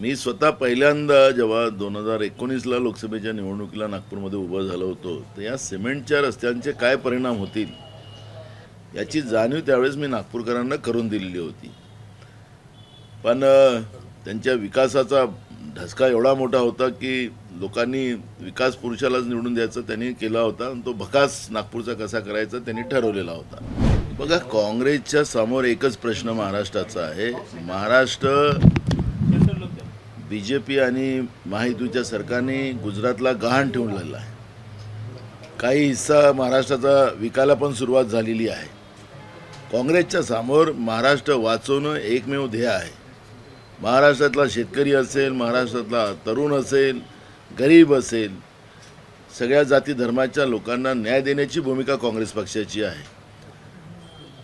मी स्वतः पहिल्यांदा जेव्हा दोन हजार एकोणीसला लोकसभेच्या निवडणुकीला नागपूरमध्ये उभं झालो होतो तर या सिमेंटच्या रस्त्यांचे काय परिणाम होतील याची जाणीव त्यावेळेस मी नागपूरकरांना करून दिलेली होती. पण त्यांच्या विकासाचा ढसका एवढा मोठा होता की लोकांनी विकास पुरुषालाच निवडून द्यायचा त्यांनी केला होता आणि तो भकास नागपूरचा कसा करायचा त्यांनी ठरवलेला होता. बघा काँग्रेसच्या समोर एकच प्रश्न महाराष्ट्राचा आहे. महाराष्ट्र बी जे पी आणि महायुतीच्या सरकारने गुजरातला गहाण ठेवून लागला आहे. काही हिस्सा महाराष्ट्राचा विकायला पण सुरुवात झालेली आहे. काँग्रेसच्या समोर महाराष्ट्र वाचवणं एकमेव ध्येय आहे. महाराष्ट्रातला शेतकरी असेल महाराष्ट्रातला तरुण असेल गरीब असेल सगळ्या जाती धर्माच्या लोकांना न्याय देण्याची भूमिका काँग्रेस पक्षाची आहे.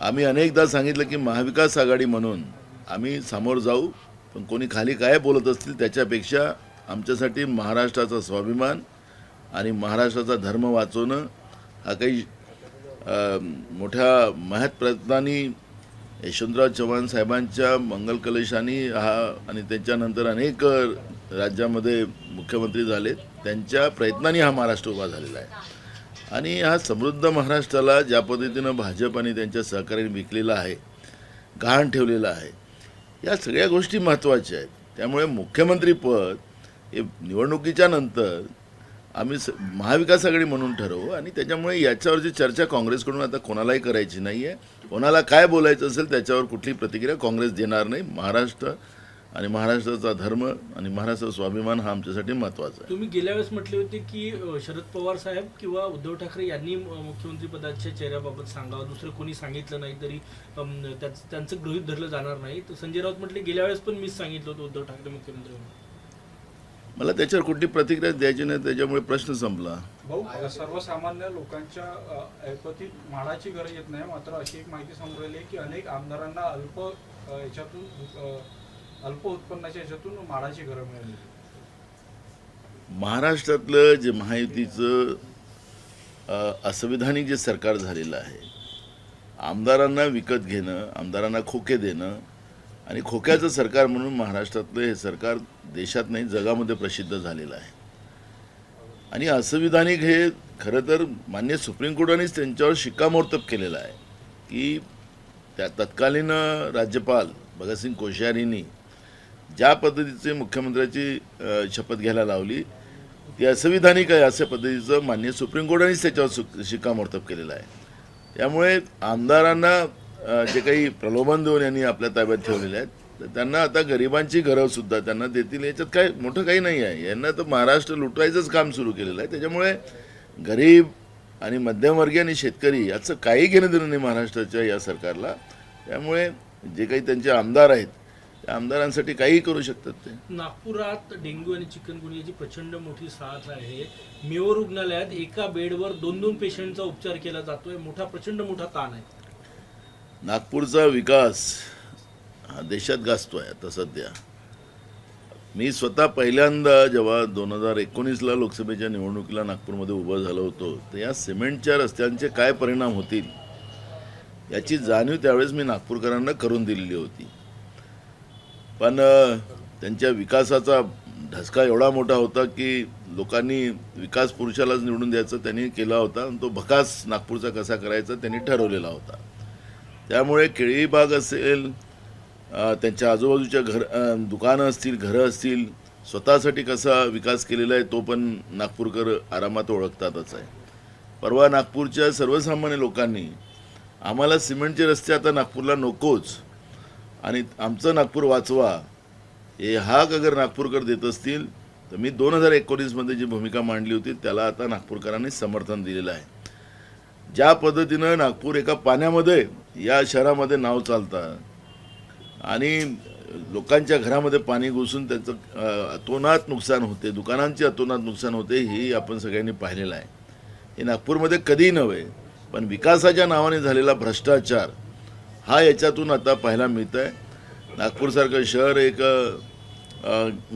आम्ही अनेकदा सांगितलं की महाविकास आघाडी म्हणून आम्ही समोर जाऊ पण कोणी खाली काय बोलत असतील त्याच्यापेक्षा आमच्यासाठी महाराष्ट्राचा स्वाभिमान आणि महाराष्ट्राचा धर्म वाचवणं हा काही मोठ्या महत्प्रयत्नांनी यशवंतराव चव्हाण साहेबांच्या मंगलकलेशानी हा आणि त्याच्यानंतर अनेक राज्यामध्ये मुख्यमंत्री झाले. त्यांच्या प्रयत्नांनी हा महाराष्ट्र उभा झालेला आहे. आणि हा समृद्ध महाराष्ट्राला ज्या पद्धतीनं भाजप आणि त्यांच्या सहकार्याने विकलेला आहे गहाण ठेवलेला आहे या सगळ्या गोष्टी महत्त्वाच्या आहेत. त्यामुळे मुख्यमंत्रीपद हे निवडणुकीच्या नंतर आम्ही स महाविकास आघाडी म्हणून ठरवू आणि त्याच्यामुळे याच्यावरची चर्चा काँग्रेसकडून आता कोणालाही करायची नाही आहे कोणाला काय बोलायचं असेल त्याच्यावर कुठली प्रतिक्रिया काँग्रेस देणार नाही. महाराष्ट्र आणि महाराष्ट्राचा धर्म आणि महाराष्ट्राचा स्वाभिमान हा आमच्यासाठी महत्त्वाचा आहे. तुम्ही गेल्या वेळेस म्हटले होते की शरद पवार साहेब किंवा उद्धव ठाकरे यांनी मुख्यमंत्री पदाच्या चेहऱ्याबाबत सांगावं. दुसरं कोणी सांगितलं नाही तरी त्याच- त्यांचं गृहित धरलं जाणार नाही. तर संजय राऊत म्हटले गेल्या वेळेस पण मीच सांगितलं होतं उद्धव ठाकरे मुख्यमंत्री म्हणून मला त्याच्यावर कुठली प्रतिक्रिया द्यायची नाही त्याच्यामुळे प्रश्न संपला. भाऊ सर्वसामान्य लोकांच्या ऐपतीत म्हाडाची गरज येत नाही. मात्र अशी एक माहिती समोर आली आहे की अनेक आमदारांना अल्प याच्यातून अल्प उत्पन्नाच्या ह्याच्यातून म्हाडाची घरं मिळाली. महाराष्ट्रातलं जे महायुतीचं असंविधानिक जे सरकार झालेलं आहे आमदारांना विकत घेणं आमदारांना खोके देणं आणि खोक्याचं सरकार म्हणून महाराष्ट्रातलं हे सरकार देशात नाही जगामध्ये प्रसिद्ध झालेलं आहे. आणि असंविधानिक हे खरं तर मान्य सुप्रीम कोर्टानेच त्यांच्यावर शिक्कामोर्तब केलेलं आहे की त्या तत्कालीन राज्यपाल भगतसिंग कोश्यारींनी ज्या पद्धतीचे मुख्यमंत्र्याची शपथ घ्यायला लावली ती असंविधानिक आहे अशा पद्धतीचं मान्य सुप्रीम कोर्टानेच त्याच्यावर सु शिक्कामोर्तब केलेलं आहे. त्यामुळे आमदारांना जे काही प्रलोभन देऊन यांनी आपल्या ताब्यात ठेवलेले आहेत तर त्यांना आता गरिबांची घरं सुद्धा त्यांना देतील याच्यात काय मोठं काही नाही आहे. यांना तर महाराष्ट्र लुटायचंच काम सुरू केलेलं आहे. त्याच्यामुळे गरीब आणि मध्यमवर्गीय आणि शेतकरी याचं काही घेणं देणं नाही महाराष्ट्राच्या या सरकारला. त्यामुळे जे काही त्यांचे आमदार आहेत आमदारांसाठी काहीही करू शकतात ते. नागपुरात डेंग्यू आणि चिकनगुनियाची प्रचंड मोठी साथ आहे. मेयो रुग्णालयात एका बेडवर दोन दोन पेशंटचा उपचार केला जातोय. मोठा प्रचंड मोठा ताण आहे. नागपूरचा विकास हा देशात गाजतो आहे आता सध्या. मी स्वतः पहिल्यांदा जेव्हा दोन हजार एकोणीसला लोकसभेच्या निवडणुकीला नागपूरमध्ये उभं झालो होतो तर या सिमेंटच्या रस्त्यांचे काय परिणाम होतील याची जाणीव त्यावेळेस मी नागपूरकरांना करून दिलेली होती. पण त्यांच्या विकासाचा ढसका एवढा मोठा होता की लोकांनी विकास पुरुषालाच निवडून द्यायचा त्यांनी केला होता आणि तो भकास नागपूरचा कसा करायचा त्यांनी ठरवलेला होता. त्यामुळे केळी बाग असेल त्यांच्या आजूबाजूच्या घर दुकानं असतील घरं असतील स्वतःसाठी कसा विकास केलेला आहे तो पण नागपूरकर आरामात ओळखतातच आहे. परवा नागपूरच्या सर्वसामान्य लोकांनी आम्हाला सिमेंटचे रस्ते आता नागपूरला नकोच आणि आमचं नागपूर वाचवा हे हाक अगर नागपूरकर देत असतील तर मी दोन हजार एकोणीसमध्ये जी भूमिका मांडली होती त्याला आता नागपूरकरांनी समर्थन दिलेलं आहे. ज्या पद्धतीनं नागपूर एका पाण्यामध्ये या शहरामध्ये नाव चालतं आणि लोकांच्या घरामध्ये पाणी घुसून त्याचं अतोनात नुकसान होते दुकानांचे अतोनात नुकसान होते ही आपण सगळ्यांनी पाहिलेलं आहे. हे नागपूरमध्ये कधीही नव्हे पण विकासाच्या नावाने झालेला भ्रष्टाचार हा याच्यातून आता पाहायला मिळत आहे नागपूरसारखं शहर एक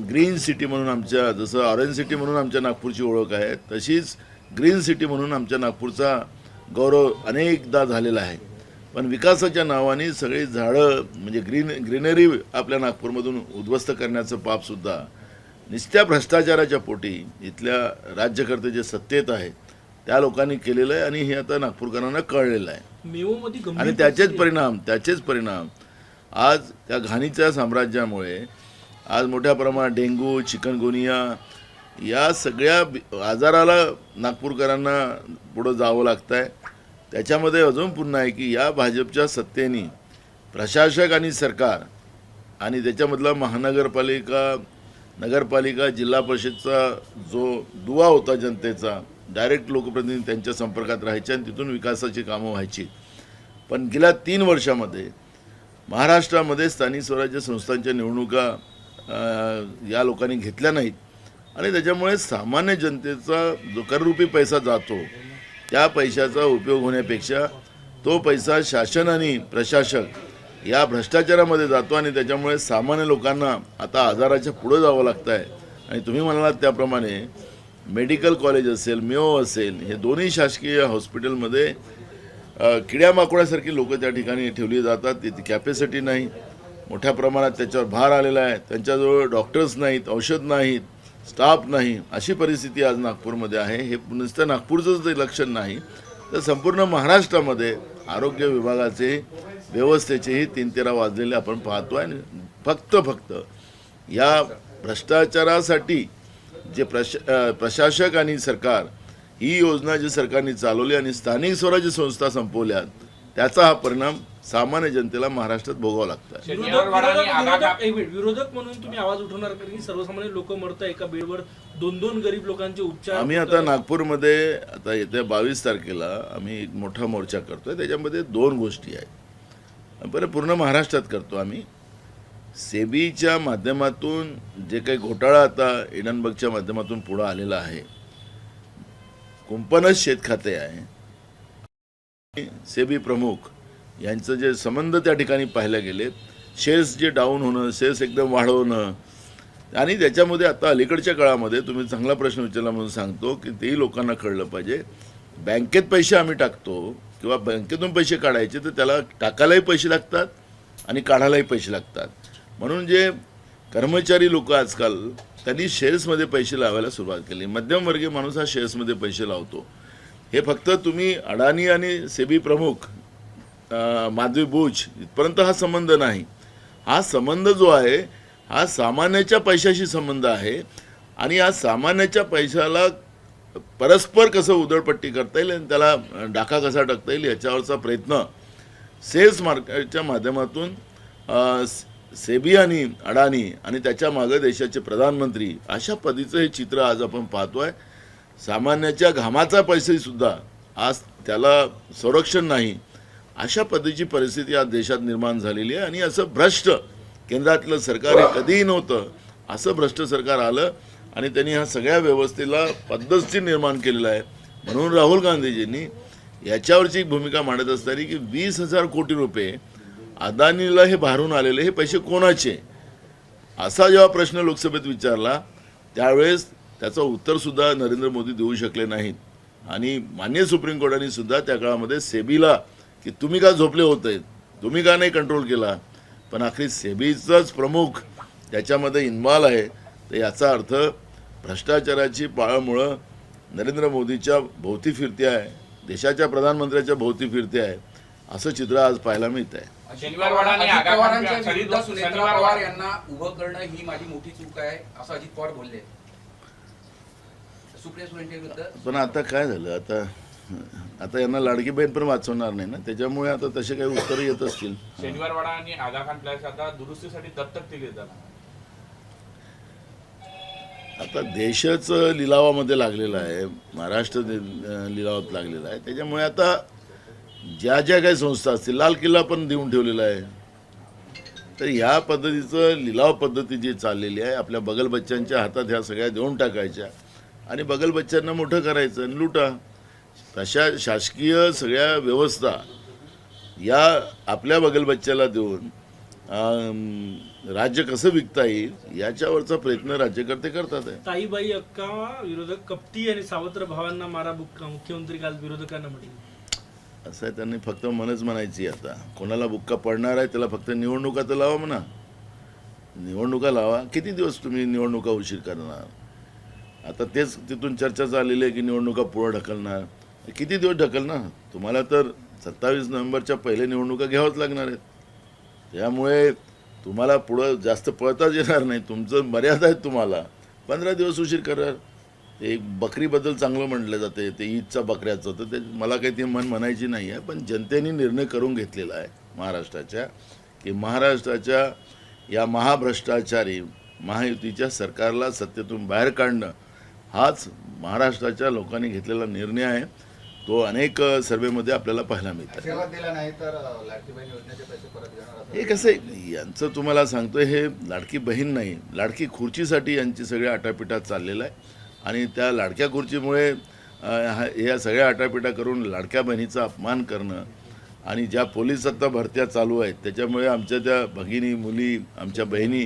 ग्रीन सिटी म्हणून आमच्या जसं ऑरेंज सिटी म्हणून आमच्या नागपूरची ओळख आहे तशीच ग्रीन सिटी म्हणून आमच्या नागपूरचा गौरव अनेकदा झालेला आहे. पण विकासाच्या नावाने सगळी झाडं म्हणजे ग्रीन ग्रीनरी आपल्या नागपूरमधून उद्ध्वस्त करण्याचं पापसुद्धा नुसत्या भ्रष्टाचाराच्या पोटी इथल्या राज्यकर्ते जे सत्तेत आहेत त्या लोकांनी केलेलं आहे आणि हे आता नागपूरकरांना कळलेलं आहे. आणि त्याचेच परिणाम त्याचेच परिणाम आज त्या घाणीच्या साम्राज्यामुळे आज मोठ्या प्रमाणात डेंगू चिकनगुनिया या सगळ्या आजाराला नागपूरकरांना पुढं जावं लागतं आहे त्याच्यामध्ये अजून पुन्हा आहे की या भाजपच्या सत्तेने प्रशासक आणि सरकार आणि त्याच्यामधला महानगरपालिका नगरपालिका जिल्हा परिषदचा जो दुवा होता जनतेचा डायरेक्ट लोकप्रतिनिधी त्यांच्या संपर्कात राहायचे आणि तिथून विकासाची कामं व्हायची. पण गेल्या तीन वर्षामध्ये महाराष्ट्रामध्ये स्थानिक स्वराज्य संस्थांच्या निवडणुका या लोकांनी घेतल्या नाहीत. आणि त्याच्यामुळे सामान्य जनतेचा जो कररूपी पैसा जातो. त्या पैशाचा उपयोग होण्यापेक्षा तो पैसा शासन आणि प्रशासक या भ्रष्टाचारामध्ये जातो आणि त्याच्यामुळे सामान्य लोकांना आता आजाराच्या पुढं जावं लागतं आहे आणि तुम्ही म्हणालात त्याप्रमाणे मेडिकल कॉलेज असेल मेओ असेल हे दोन्ही शासकीय हॉस्पिटलमध्ये किड्या किड्यामाकोड्यासारखी लोक त्या ठिकाणी ठेवली जातात. तिथे कॅपॅसिटी नाही. मोठ्या प्रमाणात त्याच्यावर भार आलेला आहे. त्यांच्याजवळ डॉक्टर्स नाहीत औषध नाहीत स्टाफ नाही. अशी परिस्थिती आज नागपूरमध्ये आहे. हे नुसतं नागपूरचंच ते लक्षण नाही. तर संपूर्ण महाराष्ट्रामध्ये आरोग्य विभागाचे व्यवस्थेचेही तीन तेरा वाजलेले आपण पाहतो आणि फक्त फक्त या भ्रष्टाचारासाठी जे प्रश प्रशासक आणि सरकार ही योजना जी सरकारने चालवली आणि स्थानिक स्वराज्य संस्था संपवल्या त्याचा हा परिणाम सामान्य जनतेला महाराष्ट्रात भोगावा लागतो आहे विरोधक म्हणून तुम्ही आवाज उठवणार कारण की सर्वसामान्य लोक मरत एका बेडवर. दोन दोन गरीब लोकांचे उपचार आम्ही आता नागपूरमध्ये आता येत्या बावीस तारखेला आम्ही एक मोठा मोर्चा करतोय. त्याच्यामध्ये दोन गोष्टी आहेत. बरं पूर्ण महाराष्ट्रात करतो आम्ही. सेबीच्या माध्यमातून जे काही घोटाळा आता इडनबर्गच्या माध्यमातून पुढं आलेला आहे कुंपणच शेत खाते आहे. सेबी प्रमुख यांचं जे संबंध त्या ठिकाणी पाहायला गेले शेअर्स जे डाऊन होणं शेअर्स एकदम वाढवणं आणि त्याच्यामध्ये आता अलीकडच्या काळामध्ये तुम्ही चांगला प्रश्न विचारला म्हणून सांगतो की तेही लोकांना कळलं पाहिजे बँकेत पैसे आम्ही टाकतो किंवा बँकेतून पैसे काढायचे तर त्याला टाकायलाही पैसे लागतात आणि काढायलाही पैसे लागतात. म्हणून जे कर्मचारी लोक आजकाल त्यांनी शेअर्समध्ये पैसे लावायला सुरुवात केली. मध्यमवर्गीय माणूस हा शेअर्समध्ये पैसे लावतो. हे फक्त तुम्ही अडाणी आणि सेबी प्रमुख माधवी बुच इथपर्यंत हा संबंध नाही. हा संबंध जो आहे हा सामान्याच्या पैशाशी संबंध आहे आणि या सामान्याच्या पैशाला परस्पर कसं उधळपट्टी करता येईल आणि त्याला डाका कसा टाकता येईल याच्यावरचा प्रयत्न सेल्स मार्केटच्या माध्यमातून अ, सेबी आणि अडाणी आणि त्याच्या मागं देशाचे प्रधानमंत्री अशा पद्धतीचं हे चित्र आज आपण पाहतोय. सामान्याच्या घामाचा पैसेसुद्धा आज त्याला संरक्षण नाही. अशा पद्धतीची परिस्थिती आज देशात निर्माण झालेली आहे आणि असं भ्रष्ट केंद्रातलं सरकार हे कधीही नव्हतं. असं भ्रष्ट सरकार आलं आणि त्यांनी ह्या सगळ्या व्यवस्थेला पद्धतशीर निर्माण केलेलं आहे. म्हणून राहुल गांधीजींनी याच्यावरची एक भूमिका मांडत असताना की वीस हजार कोटी रुपये अदानीला हे भारून आलेले हे पैसे कोणाचे? असा जेव्हा प्रश्न लोकसभेत विचारला त्यावेळेस त्याचं उत्तरसुद्धा नरेंद्र मोदी देऊ शकले नाहीत. आणि मान्य सुप्रीम कोर्टाने सुद्धा त्या काळामध्ये सेबीला की तुम्ही का झोपले होते? तुम्ही का नाही कंट्रोल केला? पण अखेरी सेबीचाच प्रमुख त्याच्यामध्ये इन्व्हॉल्व आहे. तर याचा अर्थ भ्रष्टाचाराची पाळमुळं नरेंद्र मोदीच्या भोवती फिरते आहे. देशाच्या प्रधानमंत्र्याच्या भोवती फिरते आहे. असं चित्र आज पाहायला मिळत आहे शनिवार- पवार यांना उभं करणं ही माझी मोठी चूक आहे असं अजित पवार बोलले. पण आता काय झालं? आता आता यांना लाडकी बहीण पण वाचवणार नाही ना? त्याच्यामुळे आता तसे काही उत्तरं येत असतील. शनिवारवाडा आणि आगा खान प्लॅस आता दुरुस्तीसाठी दत्तक दिले जाणार आता देशच लिलावामध्ये लागलेला आहे. महाराष्ट्र लिलावात लागलेला आहे. त्याच्यामुळे आता ज्या ज्या काही संस्था असतील लाल किल्ला पण देऊन ठेवलेला आहे. तर ह्या पद्धतीचं लिलाव पद्धती जी चाललेली आहे आपल्या बगल बच्चांच्या हातात ह्या सगळ्या देऊन टाकायच्या. आणि बगल बच्चांना मोठं करायचं आणि लुटा. तशा शासकीय सगळ्या व्यवस्था या आपल्या बगल बच्च्याला देऊन राज्य कसं विकता येईल याच्यावरचा प्रयत्न राज्यकर्ते करतात आहे. ताईबाई अक्का विरोधक कपटी आणि सावत्र भावांना मारा बुक्का मुख्यमंत्री काल विरोधकांना म्हटले. असं आहे त्यांनी फक्त मनच म्हणायची आता. कोणाला बुक्का पडणार आहे त्याला फक्त निवडणुका तर लावा म्हणा. निवडणुका लावा. किती दिवस तुम्ही निवडणुका उशीर करणार? आता तेच तिथून चर्चा चाललेली आहे की निवडणुका पुढं ढकलणार. किती दिवस ढकलणार? तुम्हाला तर सत्तावीस नोव्हेंबरच्या पहिले निवडणुका घ्यावंच लागणार आहेत. त्यामुळे तुम्हाला पुढं जास्त पळताच येणार नाही. तुमचं मर्यादा आहे तुम्हाला. पंधरा दिवस उशीर करणार. एक बकरीबद्दल चांगलं म्हटलं जाते ते ईदचा बकऱ्याचं तर ते मला काही ते मन म्हणायची नाही आहे पण जनतेने निर्णय करून घेतलेला आहे महाराष्ट्राच्या की महाराष्ट्राच्या या महाभ्रष्टाचारी महायुतीच्या सरकारला सत्तेतून बाहेर काढणं हाच महाराष्ट्राच्या लोकांनी घेतलेला निर्णय आहे. तो अनेक सर्वेमध्ये आपल्याला पाहायला मिळतात असं हे कसं आहे यांचं तुम्हाला सांगतोय हे लाडकी बहीण नाही लाडकी खुर्चीसाठी यांची सगळी आटापिटा चाललेला आहे. आणि त्या लाडक्या खुर्चीमुळे या सगळ्या आटापिटा करून लाडक्या बहिणीचा अपमान करणं आणि ज्या पोलीस आत्ता भरत्या चालू आहेत त्याच्यामुळे आमच्या त्या भगिनी मुली आमच्या बहिणी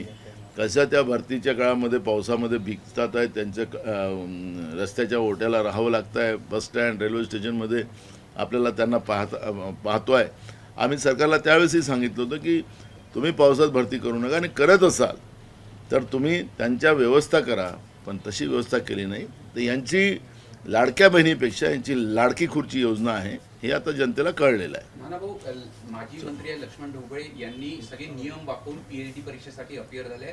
कशा त्या भरतीच्या काळामध्ये पावसामध्ये भिजतात आहेत त्यांच्या क- रस्त्याच्या ओट्याला राहावं लागतं आहे बस स्टँड रेल्वे स्टेशनमध्ये आपल्याला त्यांना पाहता पाहतो आहे आम्ही सरकारला त्यावेळेसही सांगितलं होतं की तुम्ही पावसात भरती करू नका आणि करत असाल तर तुम्ही त्यांच्या व्यवस्था करा. पण तशी व्यवस्था केली नाही. तर यांची लाडक्या बहिणीपेक्षा यांची लाडकी खुर्ची योजना आहे हे आता जनतेला कळलेलं आहे. माजी मंत्री लक्ष्मण ढोबळे यांनी सगळे नियम वापरून पीएचडी परीक्षेसाठी अपियर झाले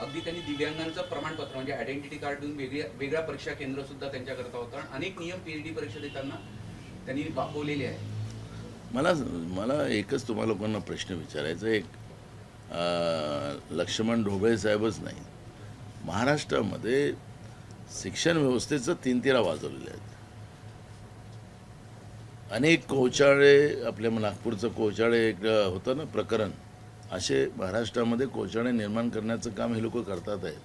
अगदी त्यांनी दिव्यांगांचं प्रमाणपत्र म्हणजे आयडेंटिटी कार्ड देऊन वेगळ्या वेगळा परीक्षा केंद्र सुद्धा त्यांच्याकरता होतं. आणि अनेक नियम पीएचडी परीक्षा देताना त्यांनी वापरलेले आहे मला मला एकच तुम्हा लोकांना प्रश्न विचारायचा. एक लक्ष्मण ढोबळे साहेबच नाही. महाराष्ट्रामध्ये शिक्षण व्यवस्थेचं तीन तिरा वाजवलेले आहेत. अनेक कोचाळे आपल्या नागपूरचं कोचाळे एक होतं ना प्रकरण. असे महाराष्ट्रामध्ये कोचाळे निर्माण करण्याचं काम हे लोक करतात आहेत.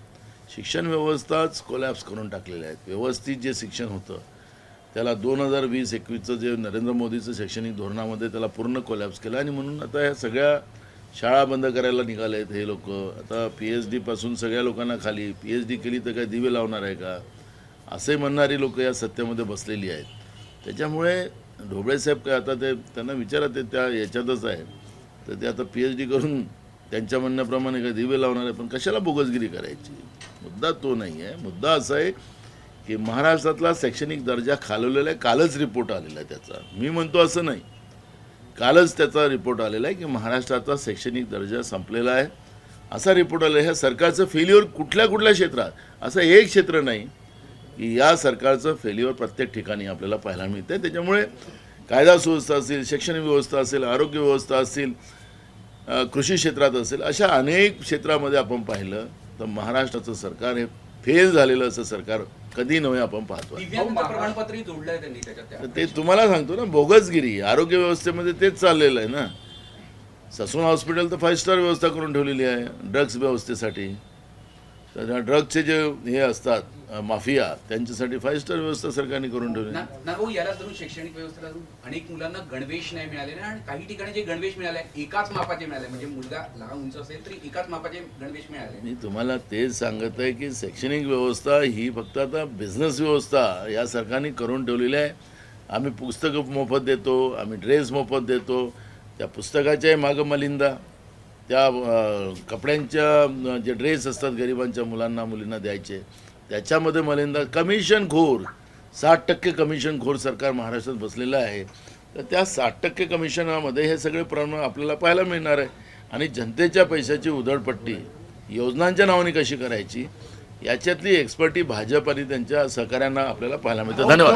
शिक्षण व्यवस्थाच कोलॅप्स करून टाकलेले आहेत. व्यवस्थित जे शिक्षण होतं त्याला दोन हजार वीस एकवीसचं जे नरेंद्र मोदीचं शैक्षणिक धोरणामध्ये त्याला पूर्ण कोलॅप्स केलं आणि म्हणून आता ह्या सगळ्या शाळा बंद करायला निघाले आहेत हे लोक. आता पी एच डीपासून सगळ्या लोकांना खाली. पी एच डी केली तर काय दिवे लावणार आहे का? असे म्हणणारी लोक या सत्तेमध्ये बसलेली आहेत. त्याच्यामुळे ढोबळे साहेब काय आता ते त्यांना विचारा ते त्या याच्यातच आहे. तर ते आता पी एच डी करून त्यांच्या म्हणण्याप्रमाणे काय दिवे लावणार आहे पण कशाला बोगसगिरी करायची? मुद्दा तो नाही आहे मुद्दा असा आहे की महाराष्ट्रातला शैक्षणिक दर्जा खालवलेला आहे. कालच रिपोर्ट आलेला आहे त्याचा. मी म्हणतो असं नाही. कालच त्याचा रिपोर्ट आलेला आहे की महाराष्ट्राचा शैक्षणिक दर्जा संपलेला आहे. असा रिपोर्ट आलेला आहे. ह्या सरकारचं फेल्युअर कुठल्या कुठल्या क्षेत्रात? असं एक क्षेत्र नाही की या सरकारचं फेल्युअर प्रत्येक ठिकाणी आपल्याला पाहायला मिळतं आहे त्याच्यामुळे कायदा सुव्यवस्था असेल शैक्षणिक व्यवस्था असेल आरोग्य व्यवस्था असेल कृषी क्षेत्रात असेल अशा अनेक क्षेत्रामध्ये आपण पाहिलं तर महाराष्ट्राचं सरकार हे फेल झालेलं असं सरकार कधी नव्हे आपण पाहतो दिव्यांगांचं प्रमाणपत्रही जोडलंय त्यांनी त्याच्यात त्या तर ते तुम्हाला सांगतो ना बोगसगिरी आरोग्य व्यवस्थेमध्ये तेच चाललेलं आहे ना. ससून हॉस्पिटल तर फाईव्ह स्टार व्यवस्था करून ठेवलेली आहे ड्रग्स व्यवस्थेसाठी. ड्रग्सचे जे हे असतात माफिया त्यांच्यासाठी फाईव्ह स्टार व्यवस्था सरकारने करून ठेवली. ना ना भाऊ याला धरून शैक्षणिक व्यवस्थेला धरून अनेक मुलांना गणवेश नाही मिळाले आणि काही ठिकाणी जे गणवेश मिळाले एकाच मापाचे मिळाले. म्हणजे मुलगा लहान उंच असेल तरी एकाच मापाचे गणवेश मिळाले. मी तुम्हाला तेच सांगत आहे की शैक्षणिक व्यवस्था ही फक्त आता बिझनेस व्यवस्था या सरकारने करून ठेवलेली आहे. आम्ही पुस्तकं मोफत देतो आम्ही ड्रेस मोफत देतो. त्या पुस्तकाच्याही मागं मलिंदा. त्या कपड्यांच्या जे ड्रेस असतात गरिबांच्या मुलांना मुलींना द्यायचे त्याच्यामध्ये मलिंदा कमिशन खोर साठ टक्के कमिशन खोर सरकार महाराष्ट्रात बसलेलं आहे. तर त्या साठ टक्के कमिशनामध्ये हे सगळे प्रमाण आपल्याला पाहायला मिळणार आहे. आणि जनतेच्या पैशाची उधळपट्टी योजनांच्या नावाने कशी करायची याच्यातली एक्सपर्टी भाजप आणि त्यांच्या सहकाऱ्यांना आपल्याला पाहायला मिळतं. धन्यवाद.